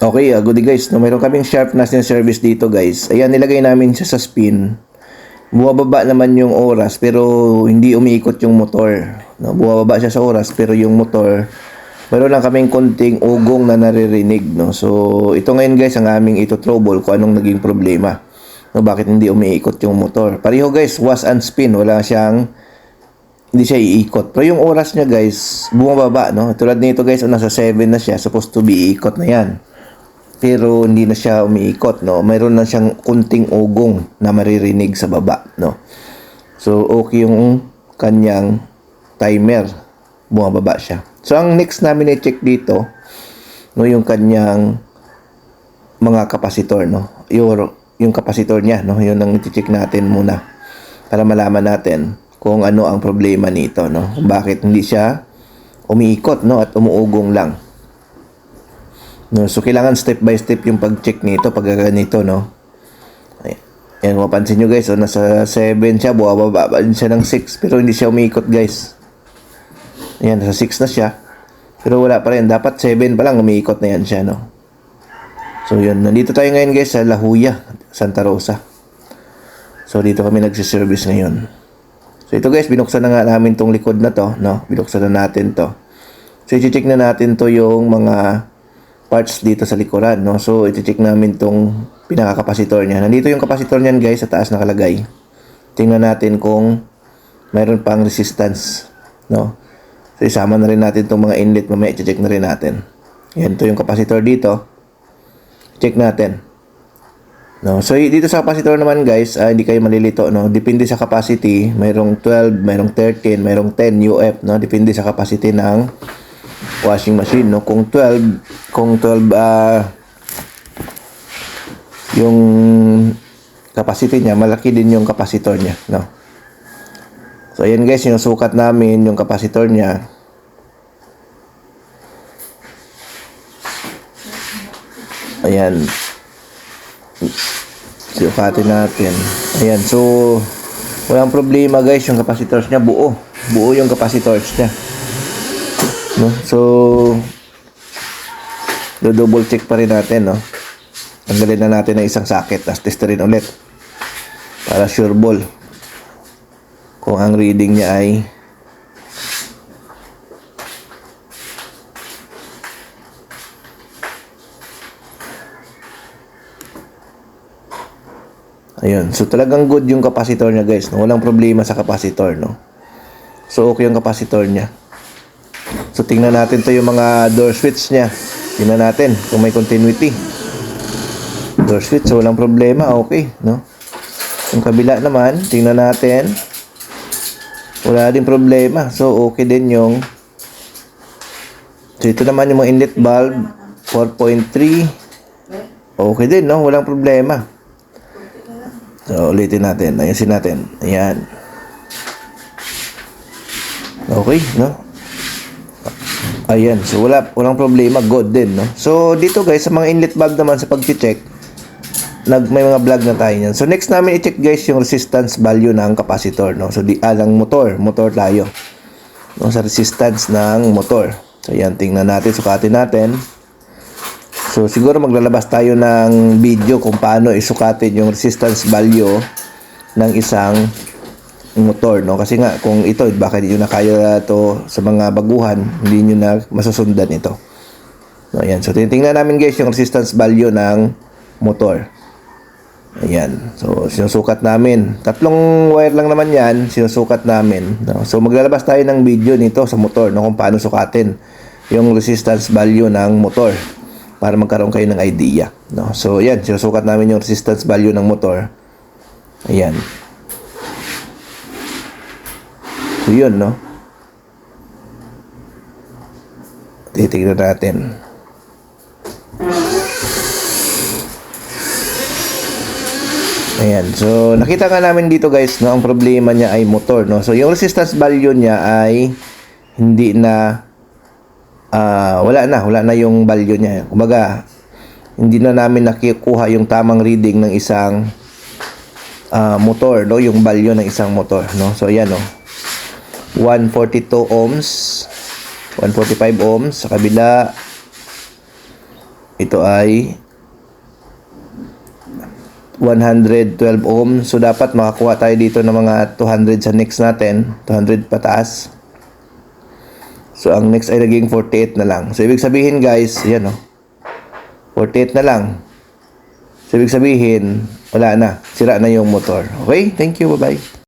Okay, uh, goody guys. No, mayroon kaming sharpness ng service dito guys. Ayan, nilagay namin siya sa spin. Bumababa naman yung oras pero hindi umiikot yung motor. No, bumababa siya sa oras pero yung motor mayroon lang kaming konting ugong na naririnig. No? So, ito ngayon guys ang aming ito trouble kung anong naging problema. No, bakit hindi umiikot yung motor. Pareho guys, was and spin. Wala siyang hindi siya iikot. Pero yung oras niya guys, bumababa, no? Tulad nito guys, nasa 7 na siya, supposed to be iikot na yan. Pero hindi na siya umiikot, no? Mayroon na siyang kunting ugong na maririnig sa baba, no? So, okay yung kanyang timer. Bumababa siya. So, ang next namin i-check dito, no, yung kanyang mga kapasitor, no? Yung, yung kapasitor niya, no? Yun ang i-check natin muna para malaman natin kung ano ang problema nito, no? Bakit hindi siya umiikot, no? At umuugong lang. No, so kailangan step by step yung pag-check nito pag ganito, no? Ay- Ayan, mapansin nyo guys, oh, nasa 7 siya, bumababa pa din siya ng 6, pero hindi siya umiikot guys. Ayan, nasa 6 na siya. Pero wala pa rin, dapat 7 pa lang, umiikot na yan siya, no? So yun, nandito tayo ngayon guys sa La Jolla, Santa Rosa. So dito kami nagsiservice ngayon. So ito guys, binuksan na nga namin tong likod na to, no? Binuksan na natin to. So i-check na natin to yung mga parts dito sa likuran, no? So i-check namin tong pinaka-kapasitor niya. Nandito yung kapasitor niyan guys, sa taas nakalagay. Tingnan natin kung mayroon pang resistance, no? So isama na rin natin tong mga inlet, mamaya i-check na rin natin. Yan to yung kapasitor dito. Check natin. No, so dito sa capacitor naman guys, ah, hindi kayo malilito no. Depende sa capacity, mayroong 12, mayroong 13, mayroong 10 UF no. Depende sa capacity ng washing machine no. Kung 12, kung 12 ah yung capacity niya, malaki din yung capacitor niya no. So ayan guys, yung sukat namin yung capacitor niya. Ayan. Sukatin natin. Ayan, so walang problema guys, yung capacitors niya buo. Buo yung capacitors niya. No? So do double check pa rin natin, no. Tanggalin na natin ng isang socket, tapos testerin ulit. Para sure ball. Kung ang reading niya ay Ayun. So talagang good yung capacitor niya, guys. No? Walang problema sa capacitor, no. So okay yung capacitor niya. So tingnan natin to yung mga door switch niya. Tingnan natin kung may continuity. Door switch, so walang problema, okay, no. Yung kabila naman, tingnan natin. Wala din problema. So okay din yung So ito naman yung mga inlet valve 4.3. Okay din, no? Walang problema. So, ulitin natin. Ayusin natin. Ayan. Okay, no? Ayan. So, wala, walang problema. Good din, no? So, dito guys, sa mga inlet valve naman sa pag-check, nag, may mga vlog na tayo niyan. So, next namin i-check guys yung resistance value ng capacitor, no? So, di, ah, motor. Motor tayo. No, sa resistance ng motor. So, ayan. Tingnan natin. Sukatin natin. So siguro maglalabas tayo ng video kung paano isukatin yung resistance value ng isang motor no kasi nga kung ito baka hindi nyo na kaya to sa mga baguhan hindi nyo na masusundan ito no, ayan. so tinitingnan namin guys yung resistance value ng motor ayan so sinusukat namin tatlong wire lang naman yan sinusukat namin no? so maglalabas tayo ng video nito sa motor no kung paano sukatin yung resistance value ng motor para magkaroon kayo ng idea. No? So, yan. Sinusukat namin yung resistance value ng motor. Ayan. So, yun, no? Titignan natin. Ayan. So, nakita nga namin dito, guys, no? Ang problema niya ay motor, no? So, yung resistance value niya ay hindi na ah wala na, wala na yung value niya. Kumbaga, hindi na namin nakikuha yung tamang reading ng isang ah, motor, no? Yung value ng isang motor, no? So, ayan, no? 142 ohms, 145 ohms, sa kabila ito ay 112 ohm. So, dapat makakuha tayo dito ng mga 200 sa next natin. 200 pataas. So, ang next ay naging 48 na lang. So, ibig sabihin guys, yan o. 48 na lang. So, ibig sabihin, wala na. Sira na yung motor. Okay? Thank you. Bye-bye.